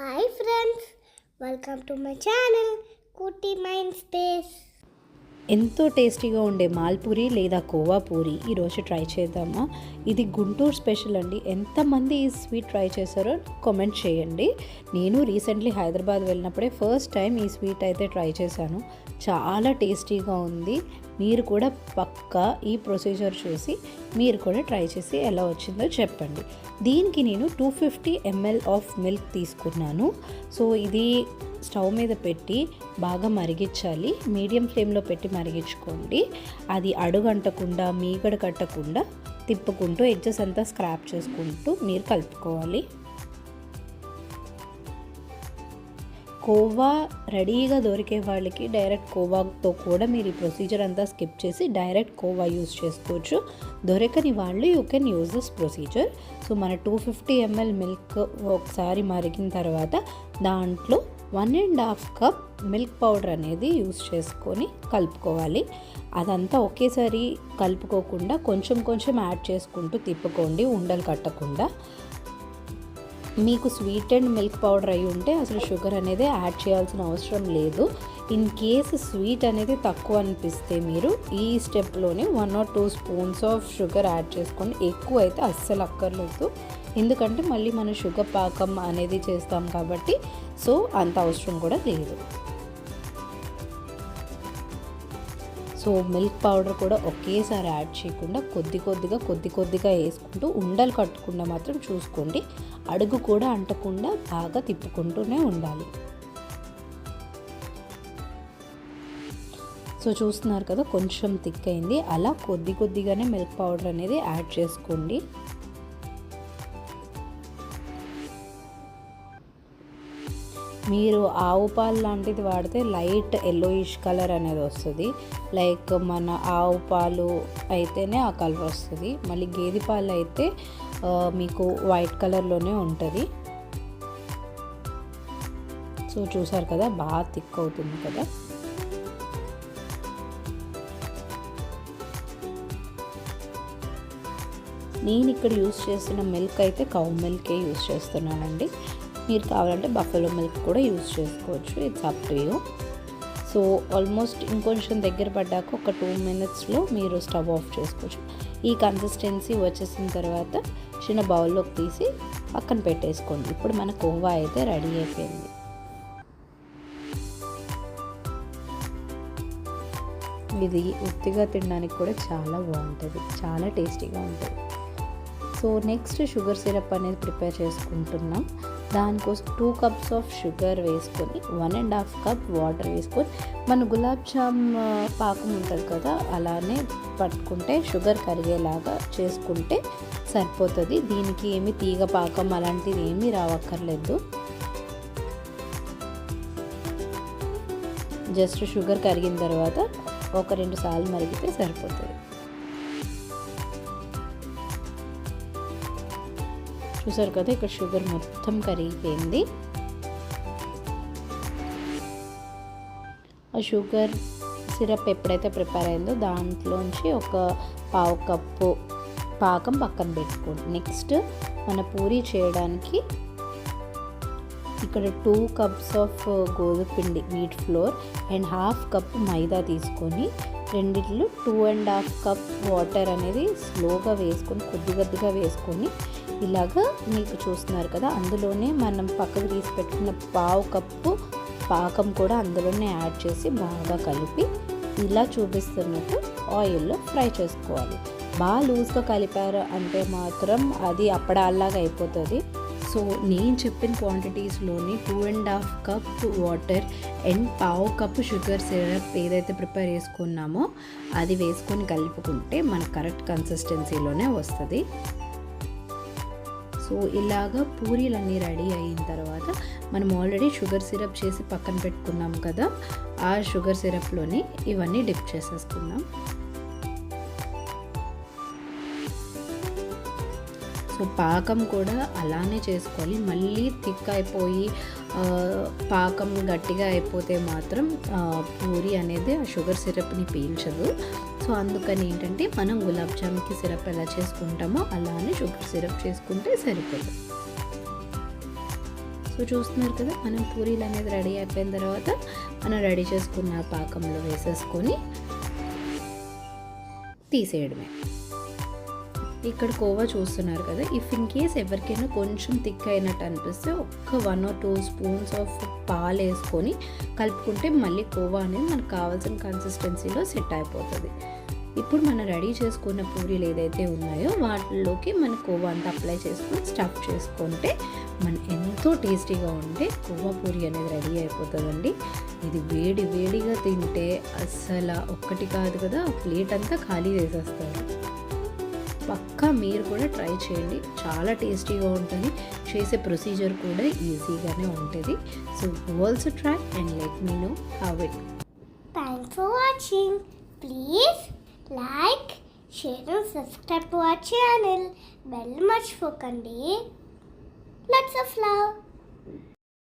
Hi friends welcome to my channel Kutti mind space. ఎంతో టేస్టీగా ఉండే మాల్పూరి లేదా కోవా పూరి ఈరోజు ట్రై చేద్దామా? ఇది గుంటూరు స్పెషల్ అండి. ఎంతమంది ఈ స్వీట్ ట్రై చేశారో కామెంట్ చేయండి. నేను రీసెంట్లీ హైదరాబాద్ వెళ్ళినప్పుడే ఫస్ట్ టైం ఈ స్వీట్ అయితే ట్రై చేశాను. చాలా టేస్టీగా ఉంది. మీరు కూడా పక్కా ఈ ప్రొసీజర్ చూసి మీరు కూడా ట్రై చేసి ఎలా వచ్చిందో చెప్పండి. దీనికి నేను two fifty ML of milk తీసుకున్నాను. సో ఇది స్టవ్ మీద పెట్టి బాగా మరిగించాలి. మీడియం ఫ్లేమ్లో పెట్టి మరిగించుకోండి. అది అడుగంటకుండా మీగడ కట్టకుండా తిప్పుకుంటూ ఎడ్జెస్ అంతా స్క్రాప్ చేసుకుంటూ మీరు కలుపుకోవాలి. కోవా రెడీగా దొరికే వాళ్ళకి డైరెక్ట్ కోవాతో కూడా మీరు ఈ ప్రొసీజర్ అంతా స్కిప్ చేసి డైరెక్ట్ కోవా యూస్ చేసుకోవచ్చు. దొరకని వాళ్ళు you can use this procedure so మన టూ ఫిఫ్టీ ఎంఎల్ మిల్క్ ఒకసారి మరిగిన తర్వాత దాంట్లో one and half cup milk powder అనేది యూస్ చేసుకొని కలుపుకోవాలి. అదంతా ఒకేసారి కలుపుకోకుండా కొంచెం కొంచెం యాడ్ చేసుకుంటూ తిప్పుకోండి ఉండలు కట్టకుండా. మీకు స్వీట్ అండ్ మిల్క్ పౌడర్ అయి ఉంటే అసలు షుగర్ అనేది యాడ్ చేయాల్సిన అవసరం లేదు. ఇన్ కేస్ స్వీట్ అనేది తక్కువ అనిపిస్తే మీరు ఈ స్టెప్లోనే one or two spoons of sugar add చేసుకోండి ఎక్కువ అయితే అస్సలు అక్కర్లేదు. ఎందుకంటే మళ్ళీ మనం షుగర్ పాకం అనేది చేస్తాం కాబట్టి సో అంత అవసరం కూడా లేదు. సో మిల్క్ పౌడర్ కూడా ఒకేసారి యాడ్ చేయకుండా కొద్ది కొద్దిగా కొద్ది కొద్దిగా వేసుకుంటూ ఉండలు కట్టకుండా మాత్రం చూసుకోండి. అడుగు కూడా అంటకుండా బాగా తిప్పుకుంటూనే ఉండాలి. సో చూస్తున్నారు కదా కొంచెం థిక్ అయింది. అలా కొద్ది కొద్దిగానే మిల్క్ పౌడర్ అనేది యాడ్ చేసుకోండి. మీరు ఆవు పాలు లాంటిది వాడితే లైట్ ఎల్లోయిష్ కలర్ అనేది వస్తుంది. లైక్ మన ఆవు పాలు అయితేనే ఆ కలర్ వస్తుంది. మళ్ళీ గేదె పాలు అయితే మీకు వైట్ కలర్లోనే ఉంటుంది. సో చూసారు కదా బాగా థిక్ అవుతుంది కదా. నేను ఇక్కడ యూస్ చేసిన మిల్క్ అయితే కౌ మిల్కే యూస్ చేస్తున్నానండి. మీరు కావాలంటే బఫెలో మిల్క్ కూడా యూజ్ చేసుకోవచ్చు. It's up to you so almost ఇంకొంచెం దగ్గర పడ్డాక ఒక టూ మినిట్స్లో మీరు స్టవ్ ఆఫ్ చేసుకోవచ్చు. ఈ కన్సిస్టెన్సీ వచ్చేసిన తర్వాత చిన్న బౌల్లోకి తీసి పక్కన పెట్టేసుకోండి. ఇప్పుడు మన కోవా అయితే రెడీ అయిపోయింది. ఇది ఉత్తిగా తినడానికి కూడా చాలా బాగుంటుంది. చాలా టేస్టీగా ఉంటుంది. సో నెక్స్ట్ షుగర్ సిరప్ అనేది ప్రిపేర్ చేసుకుంటున్నాం. దానికోసం టూ కప్స్ ఆఫ్ షుగర్ వేసుకొని one and half cup water వేసుకొని మన గులాబ్ జామ్ పాకం ఉంటుంది కదా అలానే పట్టుకుంటే షుగర్ కరిగేలాగా చేసుకుంటే సరిపోతుంది. దీనికి ఏమి తీగ పాకం అలాంటిది ఏమీ రావక్కర్లేదు. జస్ట్ షుగర్ కరిగిన తర్వాత ఒక రెండు సార్లు మరిగితే సరిపోతుంది. చూసారు కదా ఇక్కడ షుగర్ మొత్తం కరిగిపోయింది. ఆ షుగర్ సిరప్ ఎప్పుడైతే ప్రిపేర్ అయిందో దాంట్లోంచి ఒక పావు కప్పు పాకం పక్కన పెట్టుకోండి. నెక్స్ట్ మన పూరి చేయడానికి ఇక్కడ టూ కప్స్ ఆఫ్ గోధుమ పిండి wheat flour and half cup maida తీసుకొని రెండిట్లు two and half cup water అనేది స్లోగా వేసుకొని కొద్ది కొద్దిగా వేసుకొని ఇలాగా మీకు చూస్తున్నారు కదా అందులోనే మనం పక్కకు తీసి పెట్టుకున్న పావు కప్పు పాకం కూడా అందులోనే యాడ్ చేసి బాగా కలిపి ఇలా చూపిస్తున్నట్టు ఆయిల్లో ఫ్రై చేసుకోవాలి. బాగా లూజ్గా కలిపారు అంటే మాత్రం అది అప్పడాల్లాగా అయిపోతుంది. సో నేను చెప్పిన క్వాంటిటీస్లోని two and half cup water and పావు కప్ షుగర్ సిరప్ ఏదైతే ప్రిపేర్ చేసుకున్నామో అది వేసుకొని కలుపుకుంటే మన కరెక్ట్ కన్సిస్టెన్సీలోనే వస్తుంది. సో ఇలాగా పూరీలన్నీ రెడీ అయిన తర్వాత మనం ఆల్రెడీ షుగర్ సిరప్ చేసి పక్కన పెట్టుకున్నాం కదా ఆ షుగర్ సిరప్లోని ఇవన్నీ డిప్ చేసేసుకున్నాం సో పాకం కూడా అలానే చేసుకోవాలి. మళ్ళీ థిక్ అయిపోయి పాకం గట్టిగా అయిపోతే మాత్రం పూరి అనేది ఆ షుగర్ సిరప్ని పీల్చదు. సో అందుకని ఏంటంటే మనం గులాబ్ జామ్కి సిరప్ ఎలా చేసుకుంటామో అలానే షుగర్ సిరప్ చేసుకుంటే సరిపోతుంది సో చూస్తున్నారు కదా మనం పూరీలు అనేది రెడీ అయిపోయిన తర్వాత మనం రెడీ చేసుకున్న పాకంలో వేసేసుకొని తీసేయడమే. ఇక్కడ కోవా చూస్తున్నారు కదా. ఇఫ్ ఇన్ కేస్ ఎవరికైనా కొంచెం థిక్ అయినట్టు అనిపిస్తే ఒక్క one or two spoons of పాలు వేసుకొని కలుపుకుంటే మళ్ళీ కోవా అనేది మనకు కావాల్సిన కన్సిస్టెన్సీలో సెట్ అయిపోతుంది. ఇప్పుడు మనం రెడీ చేసుకున్న పూరీలు ఏదైతే ఉన్నాయో వాటిలోకి మన కోవా అంతా అప్లై చేసుకొని స్టఫ్ చేసుకుంటే మన ఎంతో టేస్టీగా ఉంటే కోవా పూరి అనేది రెడీ అయిపోతుందండి. ఇది వేడి వేడిగా తింటే అస్సలు ఒక్కటి కాదు కదా ప్లేట్ అంతా ఖాళీ చేసేస్తారు. పక్కా మీరు కూడా ట్రై చేయండి. చాలా టేస్టీగా ఉంటుంది. చేసే ప్రొసీజర్ కూడా ఈజీగానే ఉంటుంది. So also try and let me know how it thanks for watching please like share and subscribe to our channel bell మర్చిపోకండి లట్స్ ఆఫ్ లవ్